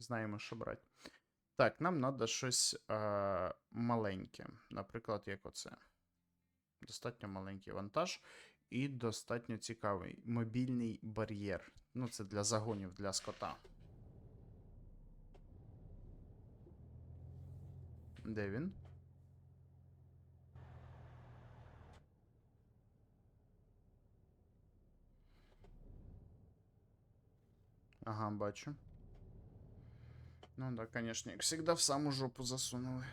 Знаємо, що брати. Так, нам треба щось е, маленьке. Наприклад, як оце. Достатньо маленький вантаж і достатньо цікавий мобільний бар'єр. Ну, це для загонів для скота. Де він? Ага, бачу. Ну да, конечно, их всегда в саму жопу засунули.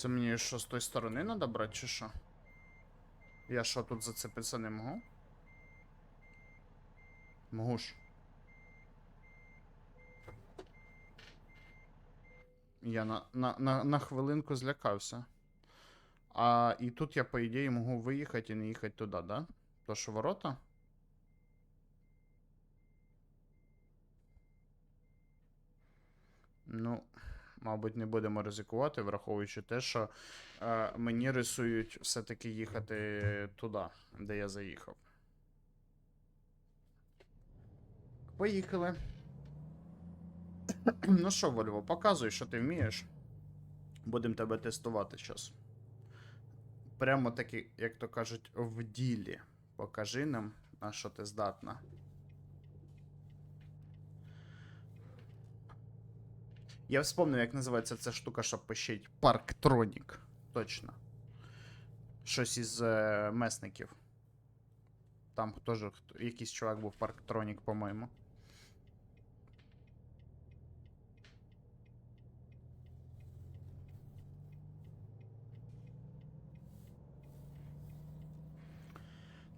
Це мені що з тої сторони треба брати, чи що? Я що тут зацепитися не можу? Могу ж. Я на, на, на, на хвилинку злякався. А і тут я, по ідеї, можу виїхати і не їхати туди, да? То що ворота? Ну, мабуть, не будемо ризикувати, враховуючи те, що е, мені рисують все-таки їхати туди, де я заїхав. Поїхали. ну що, Вольво, показуй, що ти вмієш. Будемо тебе тестувати зараз. Прямо таки, як то кажуть, в ділі. Покажи нам, на що ти здатна. Я вспомнив, як називається ця штука, що пишіть. Парктронік. Точно. Щось із е, месників. Там теж якийсь чувак був Парктронік, по-моєму.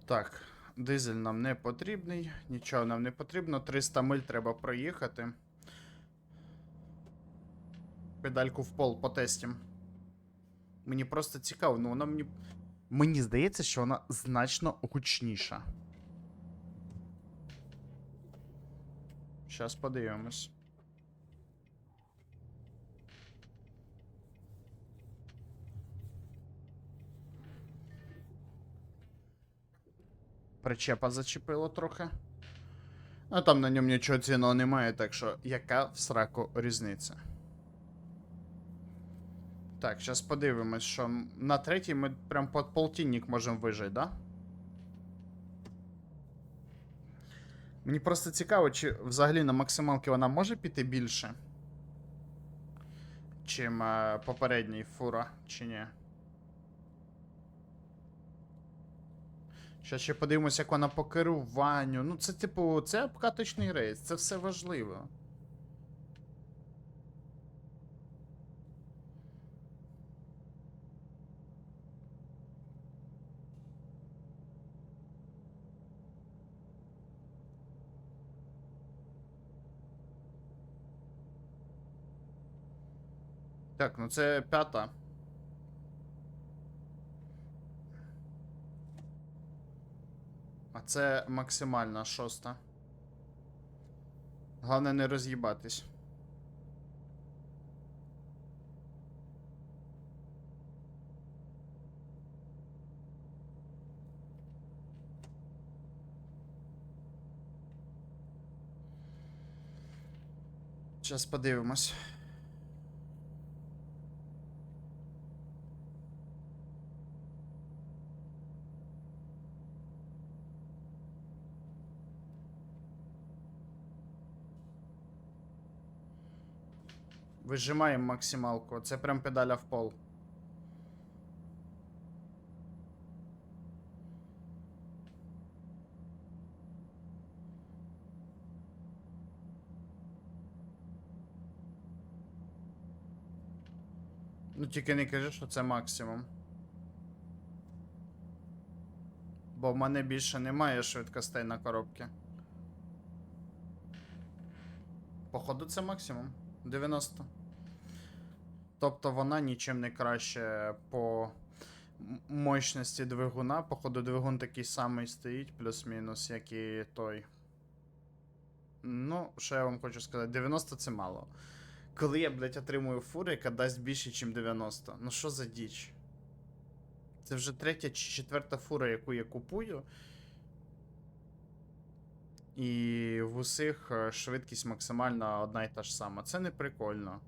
Так, дизель нам не потрібний, нічого нам не потрібно. 300 миль треба проїхати. Педальку в пол потестім. Мені просто цікаво, ну вона мені. Мені здається, що вона значно гучніша. Щас подивимось. Причепа зачепило трохи. А там на ньому нічого цінного немає, так що яка в сраку різниця? Так, зараз подивимось, що на третій ми прям під полтинник можемо вижити, да? Мені просто цікаво, чи взагалі на максималки вона може піти більше, чим е, попередній фура, чи ні. Щас ще подивимось, як вона по керуванню. Ну, це, типу, це обкаточний рейс, це все важливо. Так, ну це п'ята. А це максимальна шоста. Головне не роз'їбатись. Зараз подивимось. Вижимаємо максималку. Це прям педаля в пол. Ну тільки не кажи, що це максимум. Бо в мене більше немає швидкостей на коробці. Походу, це максимум. 90. Тобто вона нічим не краще по мощності двигуна. Походу, двигун такий самий стоїть, плюс-мінус, як і той. Ну, що я вам хочу сказати, 90 це мало. Коли я, блядь, отримую фуру, яка дасть більше, ніж 90. Ну що за діч? Це вже третя чи четверта фура, яку я купую. І в усіх е, швидкість максимальна одна і та ж сама. Це не прикольно.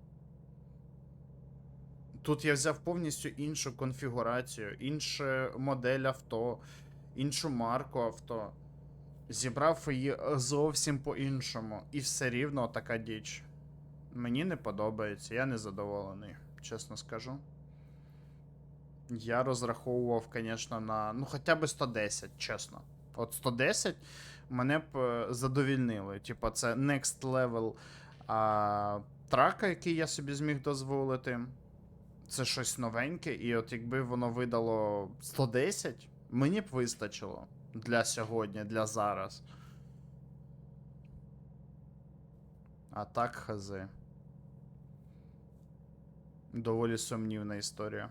Тут я взяв повністю іншу конфігурацію, іншу модель авто, іншу марку авто. Зібрав її зовсім по-іншому. І все рівно така діч. Мені не подобається, я не задоволений, чесно скажу. Я розраховував, звісно, на. Ну, хоча б 110, чесно. От 110 мене б е, задовільнили. Типа, це next level а, трака, який я собі зміг дозволити. Це щось новеньке, і от якби воно видало 110, мені б вистачило для сьогодні, для зараз. А так хз. Доволі сумнівна історія.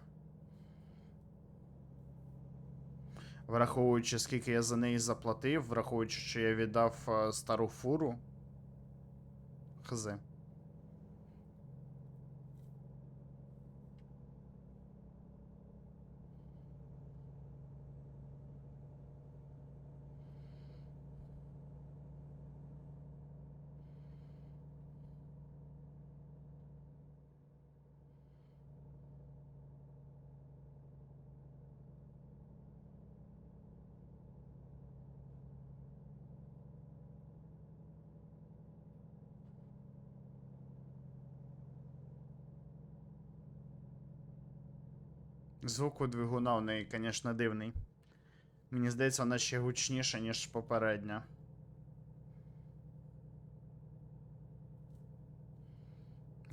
Враховуючи, скільки я за неї заплатив, враховуючи, що я віддав е, стару фуру. Хз. Звук у двигуна у неї, звісно, дивний. Мені здається, вона ще гучніша, ніж попередня.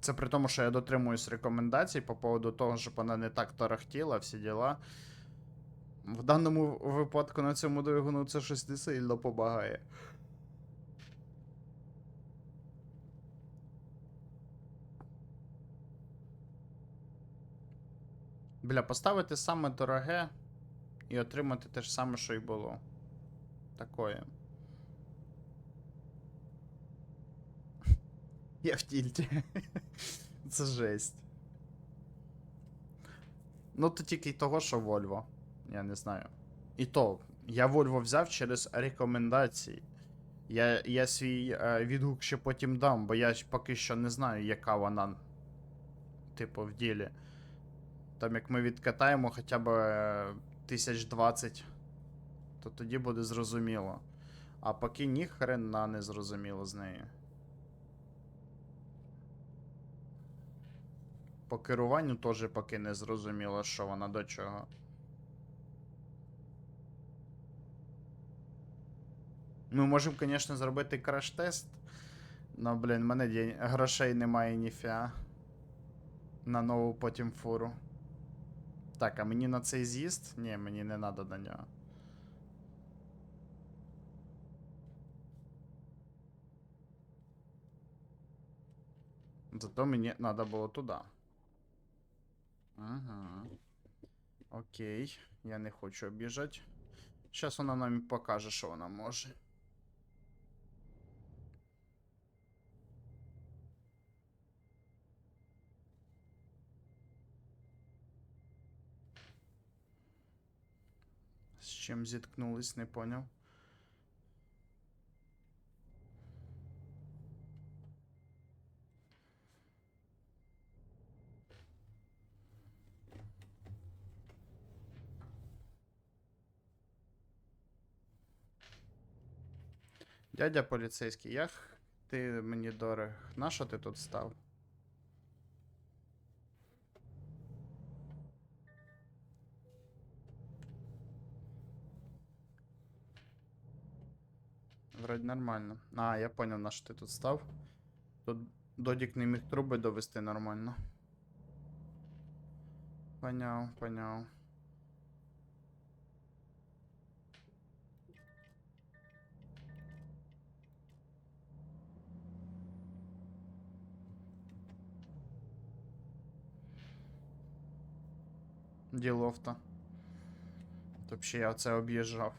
Це при тому, що я дотримуюсь рекомендацій по поводу того, щоб вона не так тарахтіла, всі діла. В даному випадку на цьому двигуну це щось не сильно помагає. Бля, поставити саме дороге і отримати те ж саме, що й було. Такое. Я в тільті. Це жесть. Ну, то тільки й того, що Volvo. Я не знаю. І то, я Volvo взяв через рекомендації. Я, я свій е, відгук ще потім дам, бо я поки що не знаю, яка вона, типу, в ділі. Там як ми відкатаємо хоча б е, тисяч двадцять, то тоді буде зрозуміло. А поки ні хрена не зрозуміло з нею. По керуванню теж поки не зрозуміло, що вона до чого. Ми можемо, звісно, зробити краш-тест. Ну, блін, в мене грошей немає ніфіа. На нову потім фуру. Так, а мені на цей з'їзд? Ні, мені не треба на нього. Зато мені треба було туди. Ага. Окей, я не хочу обіжати. Зараз вона нам покаже, що вона може. З чим зіткнулись, не поняв. Дядя поліцейський, як ти мені дорог? Нащо ти тут став? Вроде нормально. А, я понял, на що ти тут став. Тут Додік не міг труби довести нормально. Поняв, поняв. Діловта. Тобто я це об'їжджав.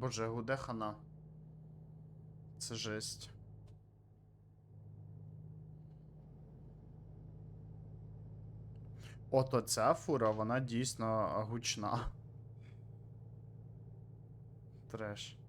Боже, гуде хана. Це жесть. Ото ця фура, вона дійсно гучна. Треш.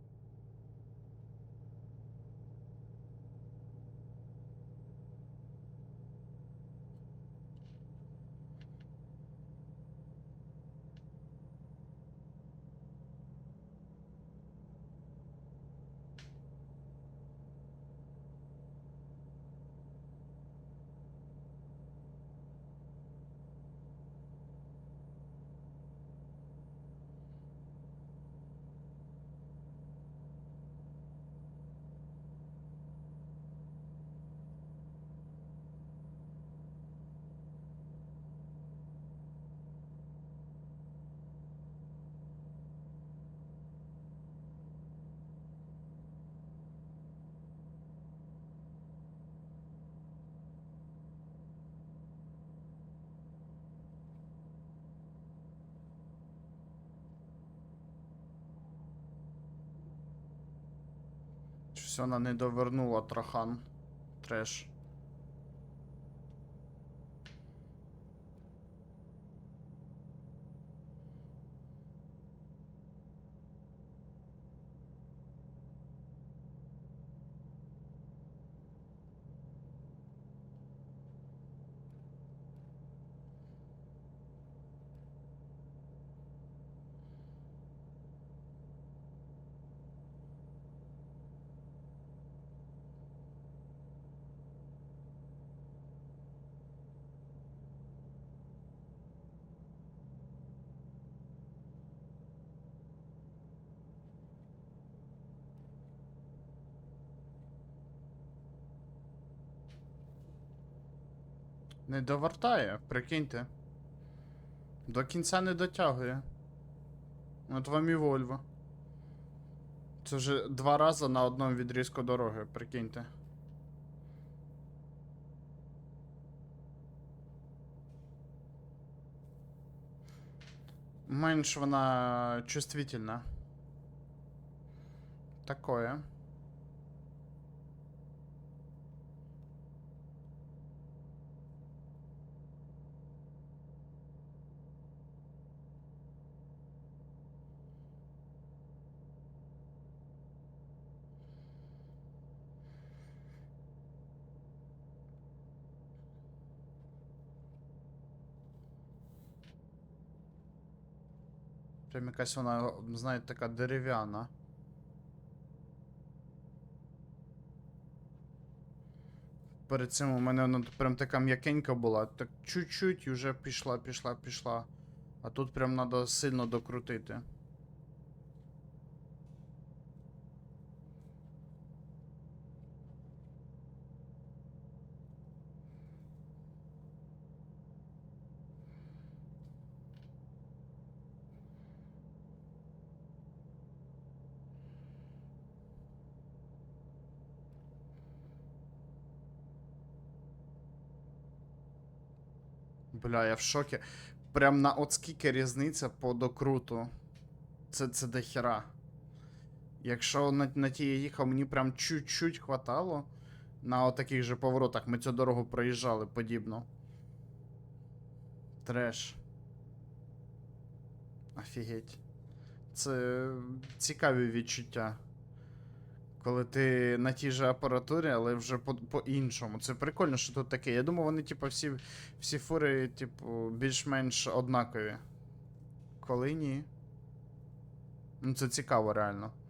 Щось вона не довернула трахан. Треш. Не довертає, прикиньте. До кінця не дотягує. От вам і Вольво. Це вже два рази на одному відрізку дороги, прикиньте. Менш вона чувствительна. Такое. Прям якась вона, знаєте, така дерев'яна. Перед цим у мене вона прям така м'якенька була. Так чуть-чуть і вже пішла, пішла, пішла. А тут прям треба сильно докрутити. Бля, я в шокі. Прям на от скільки різниця по докруту. Це, це до. Якщо на, на ті я їхав, мені прям чуть-чуть хватало. На отаких же поворотах ми цю дорогу проїжджали подібно. Треш. Офігеть. Це цікаві відчуття. Коли ти на тій же апаратурі, але вже по- по-іншому. Це прикольно, що тут таке. Я думаю, вони, типу, всі, всі фури, типу, більш-менш однакові. Коли ні. Ну, це цікаво, реально. —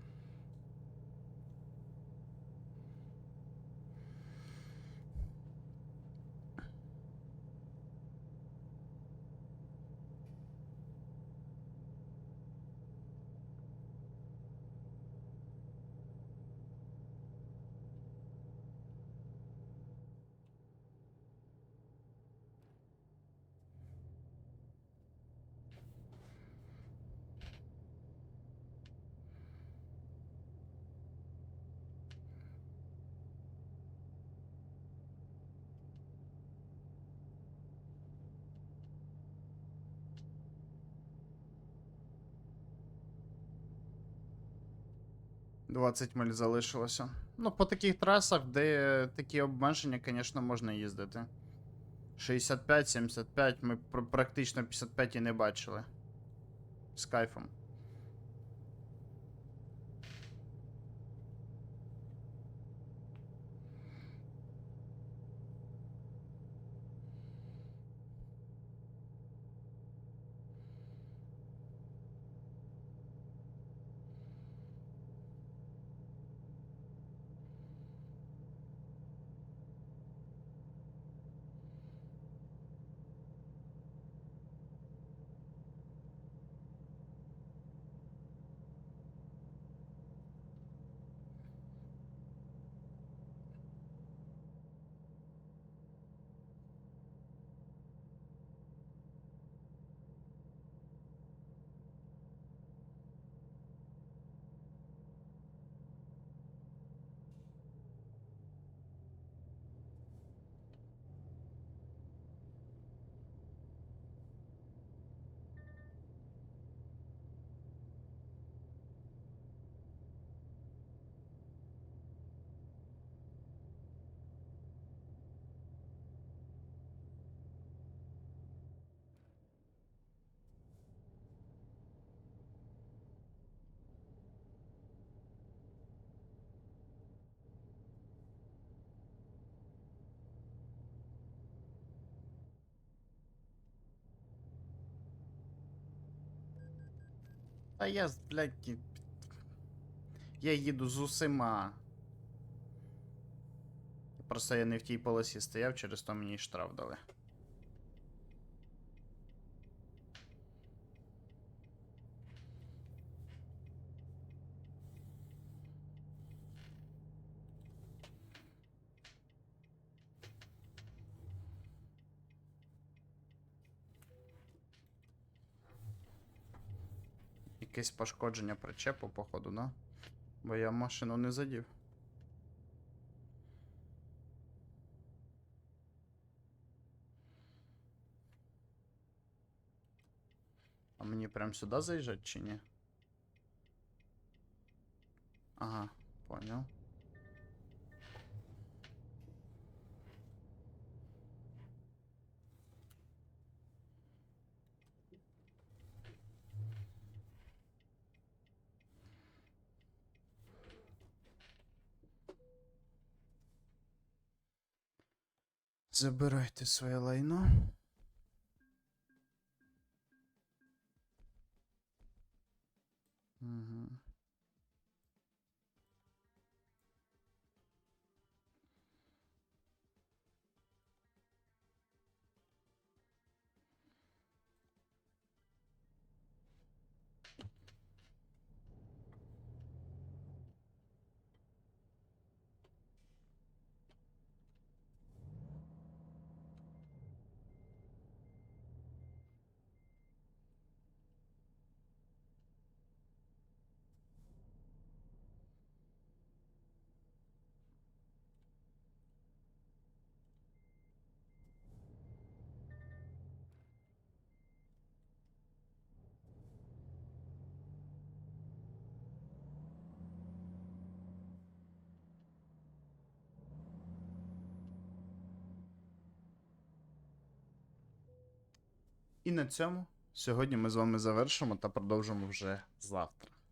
20 миль залишилося. Ну, по таких трасах, де такі обмеження, звісно, можна їздити. 65-75, ми практично 55 і не бачили. З кайфом. Та я, блядь, ні- я їду з усіма. Просто я не в тій полосі стояв, через то мені штраф дали. Якесь пошкодження причепу, походу, да? Бо я машину не задів. А мені прям сюди заїжджать чи ні? Ага, понял. Забирайте своє лайно. Угу. І на цьому сьогодні ми з вами завершимо та продовжимо вже завтра.